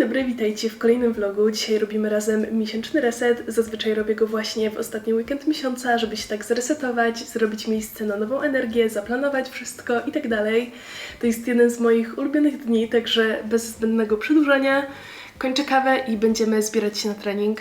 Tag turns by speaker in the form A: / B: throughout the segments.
A: dobry, witajcie w kolejnym vlogu. Dzisiaj robimy razem miesięczny reset. Zazwyczaj robię go właśnie w ostatni weekend miesiąca, żeby się tak zresetować, zrobić miejsce na nową energię, zaplanować wszystko i tak dalej. To jest jeden z moich ulubionych dni, także bez zbędnego przedłużania kończę kawę i będziemy zbierać się na trening.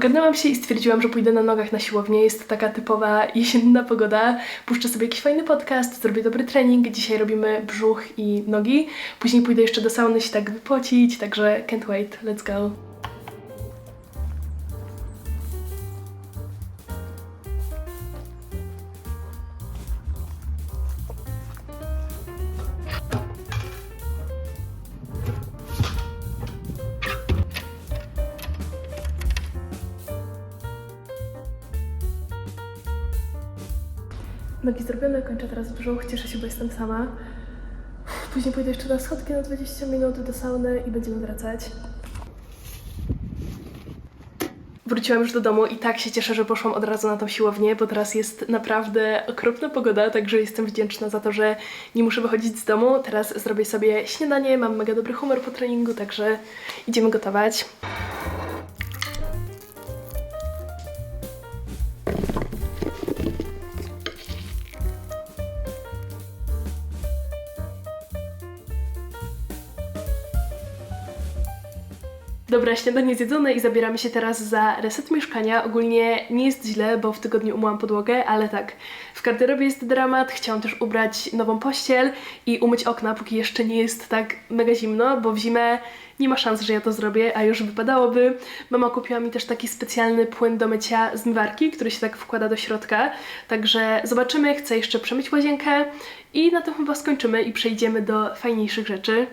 A: Ogarnęłam się i stwierdziłam, że pójdę na nogach na siłownię. Jest to taka typowa jesienna pogoda. Puszczę sobie jakiś fajny podcast, zrobię dobry trening. Dzisiaj robimy brzuch i nogi. Później pójdę jeszcze do sauny się tak wypocić, także can't wait. Let's go. Nogi zrobione, kończę teraz brzuch, cieszę się, bo jestem sama. Później pójdę jeszcze na schodki na 20 minut do sauny i będziemy wracać. Wróciłam już do domu i tak się cieszę, że poszłam od razu na tą siłownię, bo teraz jest naprawdę okropna pogoda, także jestem wdzięczna za to, że nie muszę wychodzić z domu. Teraz zrobię sobie śniadanie, mam mega dobry humor po treningu, także idziemy gotować. Dobra, śniadanie zjedzone i zabieramy się teraz za reset mieszkania. Ogólnie nie jest źle, bo w tygodniu umyłam podłogę, ale tak, w garderobie jest dramat. Chciałam też ubrać nową pościel i umyć okna, póki jeszcze nie jest tak mega zimno, bo w zimę nie ma szans, że ja to zrobię, a już wypadałoby. Mama kupiła mi też taki specjalny płyn do mycia zmywarki, który się tak wkłada do środka. Także zobaczymy, chcę jeszcze przemyć łazienkę i na tym chyba skończymy i przejdziemy do fajniejszych rzeczy.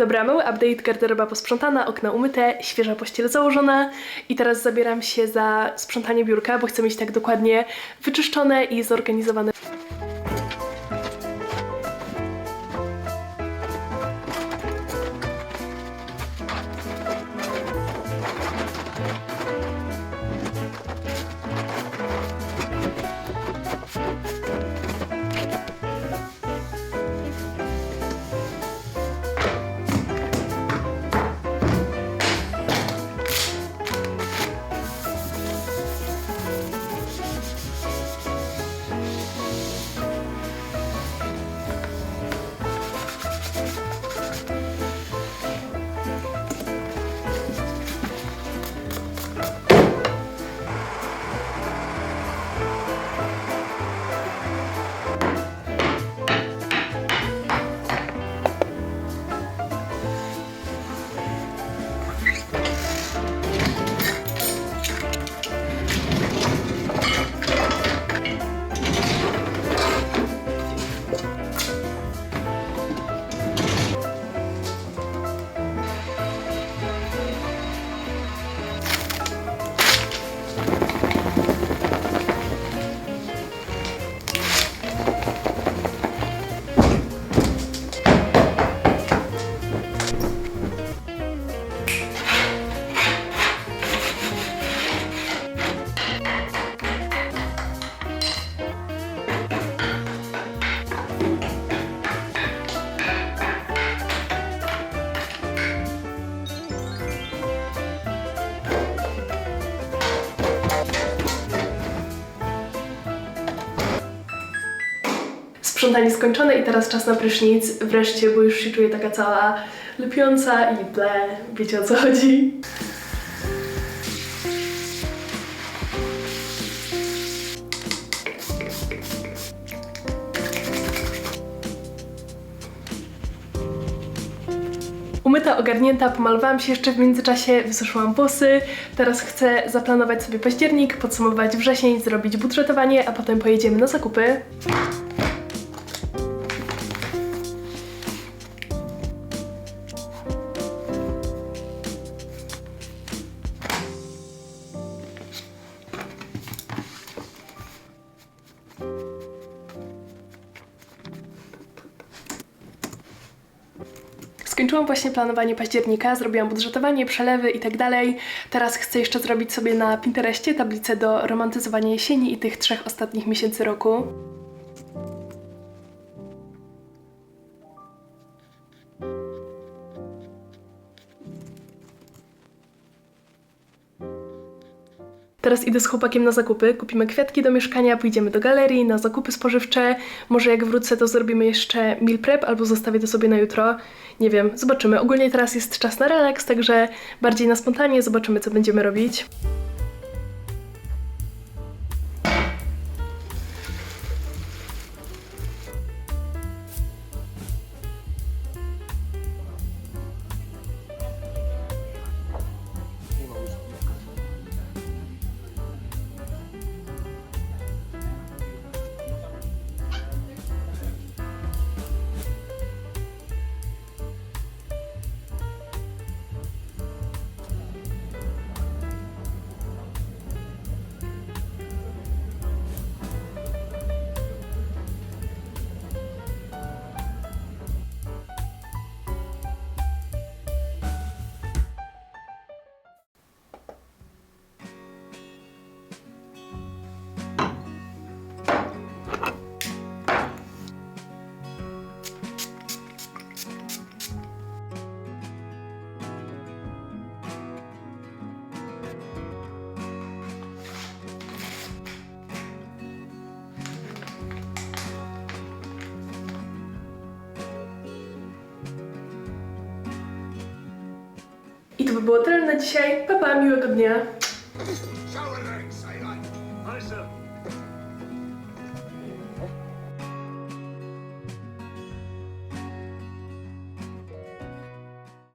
A: Dobra, mały update, garderoba posprzątana, okna umyte, świeża pościel założona i teraz zabieram się za sprzątanie biurka, bo chcę mieć tak dokładnie wyczyszczone i zorganizowane. Sprzątanie skończone i teraz czas na prysznic. Wreszcie, bo już się czuję taka cała lepiąca i ble, wiecie o co chodzi. Umyta, ogarnięta, pomalowałam się jeszcze w międzyczasie, wysuszyłam włosy. Teraz chcę zaplanować sobie październik, podsumować wrzesień, zrobić budżetowanie, a potem pojedziemy na zakupy. Skończyłam właśnie planowanie października, zrobiłam budżetowanie, przelewy i tak dalej. Teraz chcę jeszcze zrobić sobie na Pinterestie tablicę do romantyzowania jesieni i tych trzech ostatnich miesięcy roku. Teraz idę z chłopakiem na zakupy, kupimy kwiatki do mieszkania, pójdziemy do galerii, na zakupy spożywcze. Może jak wrócę, to zrobimy jeszcze meal prep albo zostawię to sobie na jutro. Nie wiem, zobaczymy. Ogólnie teraz jest czas na relaks, także bardziej na spontanie zobaczymy, co będziemy robić. to by było tyle na dzisiaj. Pa, pa miłego dnia.